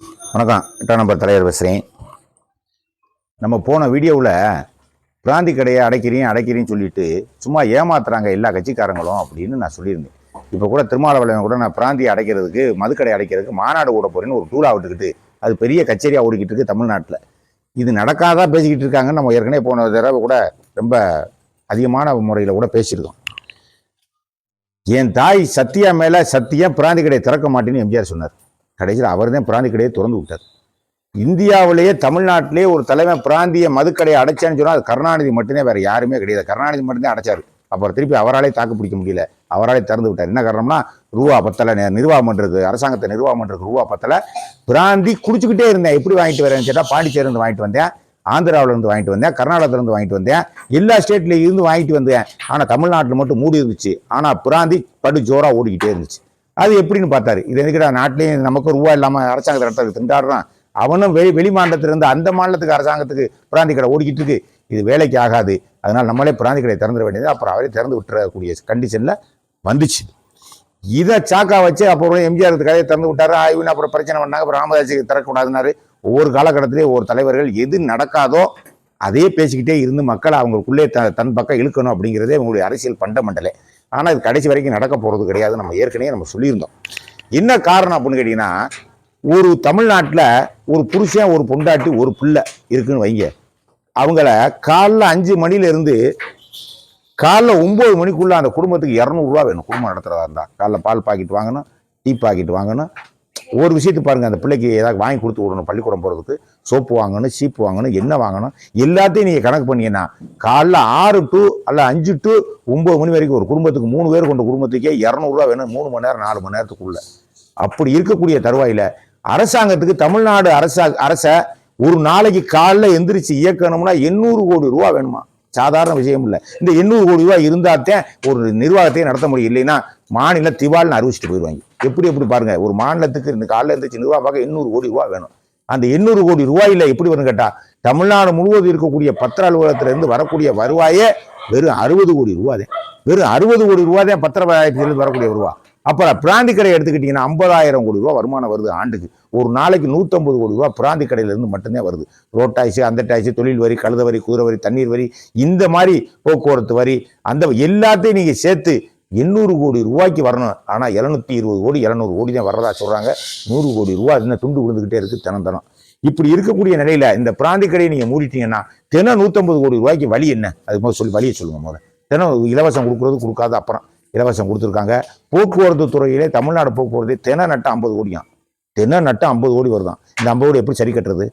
வணக்கம். எட்டாம் நம்பர் தலைவர் பேசுகிறேன் நம்ம போன வீடியோவில் பிராந்தி கடையை அடைக்கிறேன் அடைக்கிறீன்னு சொல்லிட்டு சும்மா ஏமாத்துறாங்க எல்லா கட்சிக்காரங்களும் அப்படின்னு நான் சொல்லியிருந்தேன். இப்போ கூட திருமாவளவன் கூட நான் பிராந்தியை அடைக்கிறதுக்கு மதுக்கடை அடைக்கிறதுக்கு மாநாடு ஓட போகிறேன்னு ஒரு டூலாக விட்டுக்கிட்டு அது பெரிய கச்சேரியாக ஓடிக்கிட்டு இருக்கு தமிழ்நாட்டில். இது நடக்காதா பேசிக்கிட்டு இருக்காங்க நம்ம ஏற்கனவே போன தடவை கூட ரொம்ப அதிகமான முறையில் கூட பேசியிருக்கோம். என் தாய் சத்யா மேலே சத்தியம் பிராந்தி கடையை திறக்க மாட்டேன்னு எம்ஜிஆர் சொன்னார். கடைசியில் அவர் தான் பிராந்தி கடையை திறந்து விட்டார். இந்தியாவிலேயே தமிழ்நாட்டிலேயே ஒரு தலைமை பிராந்திய மதுக்கடையை அடைச்சான்னு சொன்னால் அது கருணாநிதி மட்டுமே வேறு யாருமே கிடையாது. கருணாநிதி மட்டும்தான் அடைச்சார். அப்புறம் திருப்பி அவராலே தாக்கு பிடிக்க முடியல. அவராலே திறந்து விட்டார். என்ன காரணம்னா ரூபா பத்தலை நிர்வாகம் பண்ணுறது அரசாங்கத்தை நிர்வாகம் பண்ணுறதுக்கு ரூபா பத்தலை. பிராந்தி குடிச்சுக்கிட்டே இருந்தேன். எப்படி வாங்கிட்டு வரேன்னு கேட்டால் பாண்டிச்சேரியிருந்து வாங்கிட்டு வந்தேன். ஆந்திராவிலேருந்து வாங்கிட்டு வந்தேன். கர்நாடகத்திலேருந்து வாங்கிட்டு வந்தேன். எல்லா ஸ்டேட்லேயும் இருந்து வாங்கிட்டு வந்தேன். ஆனால் தமிழ்நாட்டில் மட்டும் மூடி இருந்துச்சு. ஆனால் பிராந்தி படு ஜோராக ஓடிக்கிட்டே இருந்துச்சு. அது எப்படின்னு பார்த்தாரு. இது எதுக்கிட்ட நாட்டிலேயே நமக்கு ரூபா இல்லாமல் அரசாங்கத்தை நடத்துறது திண்டாடுறான்? அவனும் வெளி வெளி மாநிலத்துல இருந்து அந்த மாநிலத்துக்கு அரசாங்கத்துக்கு பிராந்தி கடை ஓடிக்கிட்டு இருக்கு. இது வேலைக்கு ஆகாது. அதனால் நம்மளே பிராந்தி கடையை திறந்துட வேண்டியது. அப்புறம் அவரே திறந்து விட்டுறக்கூடிய கண்டிஷனில் வந்துச்சு. இதை சாக்கா வச்சு அப்புறம் எம்ஜிஆர் கதையை திறந்து விட்டாரு. ஆய்வுன்னு அப்புறம் பிரச்சனை பண்ணாங்க. அப்புறம் ராமதாஸுக்கு திறக்கக்கூடாதுனாரு ஒவ்வொரு காலகட்டத்திலேயே ஒவ்வொரு தலைவர்கள் எது நடக்காதோ அதே பேசிக்கிட்டே இருந்து மக்களை அவங்களுக்குள்ளே த தன் பக்கம் இழுக்கணும் அப்படிங்கிறதே உங்களுடைய அரசியல் பண்டமண்டலே. ஆனால் இது கடைசி வரைக்கும் நடக்க போகிறது கிடையாது. நம்ம ஏற்கனவே நம்ம சொல்லியிருந்தோம். என்ன காரணம் அப்படின்னு கேட்டிங்கன்னா ஒரு தமிழ்நாட்டில் ஒரு புருஷன் ஒரு பொண்டாட்டி ஒரு பிள்ளை இருக்குன்னு வைங்க. அவங்கள காலைல அஞ்சு மணிலேருந்து காலைல ஒம்பது மணிக்குள்ளே அந்த குடும்பத்துக்கு இரநூறுவா வேணும். குடும்பம் நடத்துகிறதா இருந்தால் காலைல பால் பாக்கெட் வாங்கணும் டீ பாக்கெட் வாங்கணும். ஒரு விஷயத்துக்கு பாருங்கள் அந்த பிள்ளைக்கு ஏதாவது வாங்கி கொடுத்து விடணும் பள்ளிக்கூடம் போகிறதுக்கு சோப்பு வாங்கணும் சீப்பு வாங்கணும் என்ன வாங்கணும் எல்லாத்தையும் நீங்கள் கணக்கு பண்ணீங்கன்னா காலைல ஆறு டு அல்ல அஞ்சு டு ஒம்பது மணி வரைக்கும் ஒரு குடும்பத்துக்கு மூணு பேர் கொண்ட குடும்பத்துக்கே இரநூறுவா வேணும் மூணு மணி நேரம் நாலு மணி நேரத்துக்குள்ள. அப்படி இருக்கக்கூடிய தருவாயில் அரசாங்கத்துக்கு தமிழ்நாடு அரசா அரசை ஒரு நாளைக்கு காலைல எந்திரிச்சு இயக்கணும்னா எண்ணூறு கோடி ரூபா வேணுமா? சாதாரண விஷயம் இல்லை. இந்த எண்ணூறு கோடி ரூபாய் இருந்தாத்தான் ஒரு நிர்வாகத்தையே நடத்த முடியும். இல்லைன்னா மாநில திவால்னு அறிவிச்சிட்டு போயிடுவாங்க. எப்படி எப்படி பாருங்க ஒரு மாநிலத்துக்கு இந்த காலைல இருந்துச்சு நிர்வாகம் பார்க்க எண்ணூறு கோடி ரூபா வேணும். அந்த எண்ணூறு கோடி ரூபாயில் எப்படி வரும் கேட்டா தமிழ்நாடு முழுவதும் இருக்கக்கூடிய பத்திர அலுவலகத்திலிருந்து வரக்கூடிய வருவாயே வெறும் அறுபது கோடி ரூபாய் வெறும் அறுபது கோடி ரூபாய் தான் பத்திரத்திலிருந்து வரக்கூடிய வருவா. அப்புறம் பிராந்தி கடை எடுத்துக்கிட்டீங்கன்னா ஐம்பதாயிரம் கோடி ரூபா வருமானம் வருது ஆண்டுக்கு. ஒரு நாளைக்கு நூற்றம்பது கோடி ரூபா பிராந்தி கடையிலேருந்து மட்டும்தான் வருது. ரோட் அந்த டாக்ஸி தொழில் வரி கழுத வரி குதிரை வரி தண்ணீர் வரி இந்த மாதிரி போக்குவரத்து வரி அந்த எல்லாத்தையும் நீங்கள் சேர்த்து எண்ணூறு கோடி ரூபாய்க்கு வரணும். ஆனால் எழுநூத்தி இருபது கோடி இரநூறு கோடி தான் வர்றதா சொல்கிறாங்க நூறு கோடி ரூபா இன்னும் துண்டு விழுந்துக்கிட்டே இருக்குது தினம் தினம். இப்படி இருக்கக்கூடிய நிலையில் இந்த பிராந்தி கடையை நீங்கள் மூடிட்டீங்கன்னா தினம் நூற்றம்பது கோடி ரூபாய்க்கு வழி என்ன? அது முதல் சொல்லி வழியை சொல்லுங்கள் முதல்ல. தினம் இலவசம் கொடுக்குறது கொடுக்காத அப்புறம். இலவசம் கொடுத்துருக்காங்க. போக்குவரத்து துறையிலே தமிழ்நாடு போக்குவரத்து தினம் நட்டு ஐம்பது கோடியாம். தினம் நட்டு ஐம்பது கோடி வருதான் இந்த ஐம்பது கோடி எப்படி சரி கட்டுறது?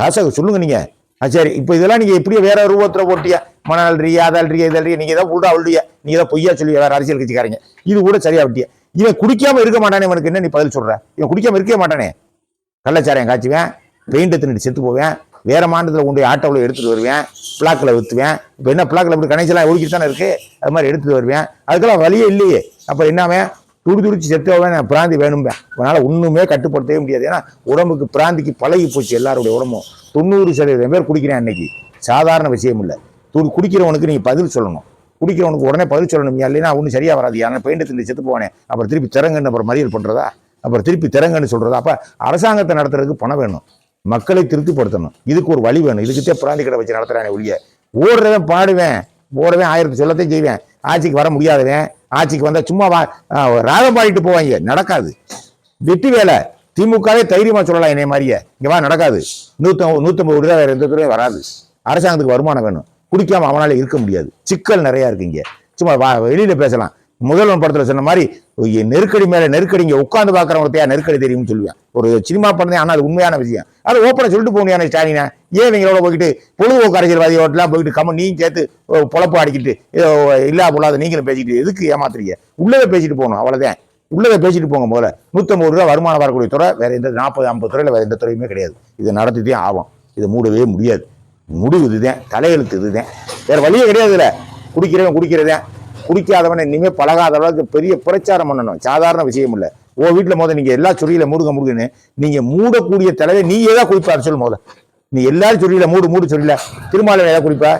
காசை சொல்லுங்கள் நீங்கள் சரி. இப்போ இதெல்லாம் நீங்க எப்படியோ வேற ரூபத்தில் போட்டியா? மணல் அல்றியா அதை அல்றியா இதை நீங்க ஏதாவது உள்ள அல்றியா நீங்க ஏதாவது பொய்யா சொல்லி வேற அரசியல் கட்சிக்காரங்க. இது கூட சரியா விட்டியா? இவன் குடிக்காம இருக்க மாட்டானே இவனுக்கு என்ன நீ பதில் சொல்ற? இவன் குடிக்காம இருக்கவே மாட்டானே. கள்ளச்சாராயம் காய்ச்சுவேன் பெயிண்ட் தின்னுட்டு செத்து போவேன் வேற மாநிலத்தில் கொண்டு ஆட்டோவில் எடுத்துட்டு வருவேன் பிளாக்கில் விற்றுவேன் இப்போ என்ன பிளாக்கில் இப்படி கணேசெல்லாம் ஒழுக்கிட்டு தானே இருக்கு? அது மாதிரி எடுத்துட்டு வருவேன். அதுக்கெல்லாம் வழியே இல்லையே. அப்போ என்னவன் துடி துடிச்சு செத்தவன் நான் பிராந்தி வேணும்பேன் அதனால் ஒன்றுமே கட்டுப்படுத்தவே முடியாது. ஏன்னா உடம்புக்கு பிராந்திக்கு பழகி போச்சு எல்லாருடைய உடம்பும். தொண்ணூறு சதவீதம் பேர் குடிக்கிறேன் அன்னைக்கு. சாதாரண விஷயம் இல்லை. துடி குடிக்கிறவனுக்கு நீங்கள் பதில் சொல்லணும். குடிக்கிறவனுக்கு உடனே பதில் சொல்லணும் இல்லைன்னா ஒன்றும் சரியாக வராது. யாரும் பெயிண்ட் திண்டு செத்து போனேன் அப்புறம் திருப்பி திறங்கன்னு அப்புறம் மறியல் பண்ணுறதா அப்புறம் திருப்பி திறங்கன்னு சொல்கிறதா அப்போ அரசாங்கத்தை நடத்துறதுக்கு பணம் வேணும். மக்களை திருப்திப்படுத்தணும். இதுக்கு ஒரு வழி வேணும். இதுக்கிட்டே பிராந்தி கடை வச்சு நடத்துகிறானே ஒழிய. ஓடுறவன் பாடுவேன். ஓடுவேன் ஆயிரத்தி சொல்லத்தையும் செய்வேன். ஆட்சிக்கு வர முடியாதவன். ஆட்சிக்கு வந்தா சும்மா வா ராகம் பாடிட்டு போவாங்க. நடக்காது. வெட்டி வேலை. திமுகவே தைரியமா சொல்லலாம் என்னைய மாதிரியே. இங்க வா நடக்காது. நூற்றம்பது நூற்றம்பது கோடி ரூபாய் எந்த துறையும் வராது. அரசாங்கத்துக்கு வருமானம் வேணும். குடிக்காம அவனால இருக்க முடியாது. சிக்கல் நிறையா இருக்கு இங்கே. சும்மா வா வெளியில பேசலாம். முதல்வன் படத்துல சொன்ன மாதிரி நெருக்கடி மேல நெருக்கடி இங்க உட்காந்து பாக்குறவங்களுக்கு நெருக்கடி தெரியும்னு சொல்லுவேன். ஒரு சினிமா படம் ஆனா அது உண்மையான விஷயம். அதை ஓப்பனை சொல்லிட்டு போனியான ஸ்டாலினா. ஏன் இவங்களோட போயிட்டு பொழுதுபோக்கு அரசியல்வாதியோட்டெல்லாம் போயிட்டு கம்ம நீயும் சேர்த்து பொழப்பு அடிக்கிட்டு இல்லா பொல்லாத நீங்களும் பேசிட்டு எதுக்கு ஏமாத்துறீங்க? உள்ளதை பேசிட்டு போகணும் அவ்வளவுதான். உள்ளதை பேசிட்டு போங்க முதல்ல. நூற்றம்பது ரூபா வருமானம் வரக்கூடிய துறை வேற எந்த நாற்பது ஐம்பது துறையில் வேற எந்த துறையுமே கிடையாது. இதை நடத்திட்டே ஆகும் இதை மூடவே முடியாது. முடிவு இதுதான் தலையெழுத்து இதுதான் வேற வழியே கிடையாது இல்லை குடிக்கிறவன் குடிக்கிறதே குடிக்காதவனை இனிமேல் பழகாத அளவுக்கு பெரிய பிரச்சாரம் பண்ணணும். சாதாரண விஷயம் இல்லை. ஓ வீட்டில் முதல்ல நீங்கள் எல்லா சொரியில மூடுங்க முருகன்னு நீங்கள் மூடக்கூடிய தலைவை நீயே தான் குடிப்பார் சொல்லு முதல்ல. நீ எல்லாரும் சொல்லியில மூடு மூடு சொல்லல திருமாவளவன் ஏதாவது குடிப்பா?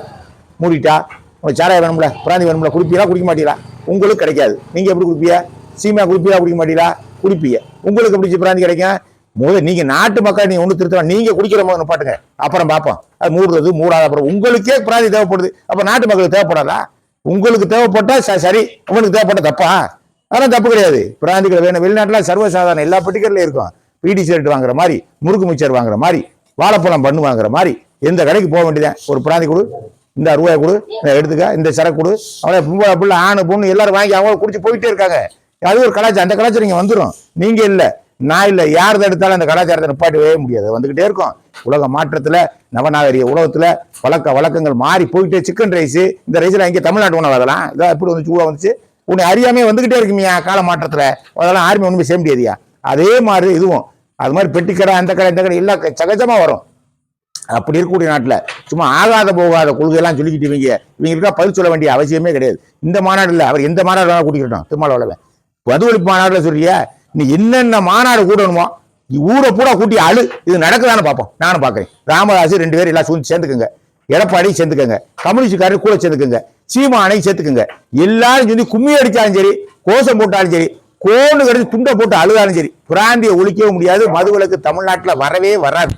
மூடிட்டா? உங்களுக்கு சாராயம் வேணும்ல பிராந்தி வேணும்ல குடிப்பீங்களா குடிக்க மாட்டீங்களா? உங்களுக்கு கிடைக்காது. நீங்க எப்படி குடிப்பீங்க சீமா குடிப்பீங்களா குடிக்க மாட்டீங்களா? குடிப்பீங்க உங்களுக்கு பிடிச்ச பிராந்தி கிடைக்கும்? முதல்ல நீங்க நாட்டு மக்கள் நீங்க ஒன்று திருத்தலாம். நீங்க குடிக்கிற போது பாட்டுங்க. அப்புறம் பார்ப்போம். அது மூடுறது மூடாத அப்புறம் உங்களுக்கே பிராந்தி தேவைப்படுது. அப்ப நாட்டு மக்களுக்கு தேவைப்படாதா? உங்களுக்கு தேவைப்பட்டா ச- சரி உங்களுக்கு தேவைப்பட்ட தப்பா? அதெல்லாம் தப்பு கிடையாது. பிராந்திகள் வேணும். வெளிநாட்டில் சர்வசாதாரண எல்லா பெட்டிக்கல்லையும் இருக்கும். பிடி ஷர்ட் வாங்குற மாதிரி முறுக்கு மிச்சர் வாங்குற மாதிரி வாழைப்பழம் பண்ணு வாங்குற மாதிரி எந்த கடைக்கு போக வேண்டியதான் ஒரு பிராந்தி கொடு இந்த ரூபாய் கொடு இதை எடுத்துக்க இந்த சரக்கு கொடு. அவளை பொம்பளை பிள்ளை ஆணு பொண்ணு எல்லாரும் வாங்கி அவங்க குடிச்சு போயிட்டே இருக்காங்க. அது ஒரு கலாச்சாரம். அந்த கலாச்சாரம் இங்கே வந்துடும் நீங்கள் இல்லை. நான் இல்லை யார் எடுத்தாலும் அந்த கலாச்சாரத்தை நிப்பாட்டவே முடியாது. வந்துக்கிட்டே இருக்கும். உலக மாற்றத்தில் நவநாகரிக உலகத்தில் பழக்க வழக்கங்கள் மாறி போயிட்டே சிக்கன் ரைஸ் இந்த ரைஸில் இங்கே தமிழ்நாட்டு உணவு அதெல்லாம் இதான் எப்படி வந்துச்சு ஊழ வந்துச்சு? உன்னை அறியாமே வந்துக்கிட்டே இருக்குமியா கால மாற்றத்தில்? அதெல்லாம் யாருமே ஒன்றுமே செய்ய முடியாதுயா? அதே மாதிரி இதுவும். அது மாதிரி பெட்டிக்கடை அந்த கடை இந்த கடை எல்லாம் சகஜமாக வரும். அப்படி இருக்கக்கூடிய நாட்டில் சும்மா ஆகாத போகாத கொள்கையெல்லாம் சொல்லிக்கிட்டு இவங்க இவங்க இருக்கா பதில் சொல்ல வேண்டிய அவசியமே கிடையாது. இந்த மாநாடு இல்லை அவர் எந்த மாநாடு வேணாலும் கூட்டிக்கிட்டோம் திருமாவளவன் மதுவெளிப்பு மாநாட்டில் சொல்றியா? நீ என்னென்ன மாநாடு கூடணுமோ ஊரை பூரா கூட்டி அழு. இது நடக்குதான்னு பார்ப்போம். நானும் பார்க்குறேன். ராமதாஸ் ரெண்டு பேரும் எல்லாம் சூழ்ந்து சேர்ந்துக்குங்க. எடப்பாடி சேர்ந்துக்கோங்க. கம்யூனிஸ்ட்காரர் கூட சேர்ந்துக்குங்க. சீமானை சேர்த்துக்குங்க. எல்லாரும் சொல்லி கும்மி அடித்தாலும் சரி கோஷம் போட்டாலும் சரி கோணு கடிச்சு துண்டை போட்டு அழுதாலும் சரி பிராந்தியை ஒழிக்கவும் முடியாது. மதுவிலக்கு தமிழ்நாட்டில் வரவே வராது.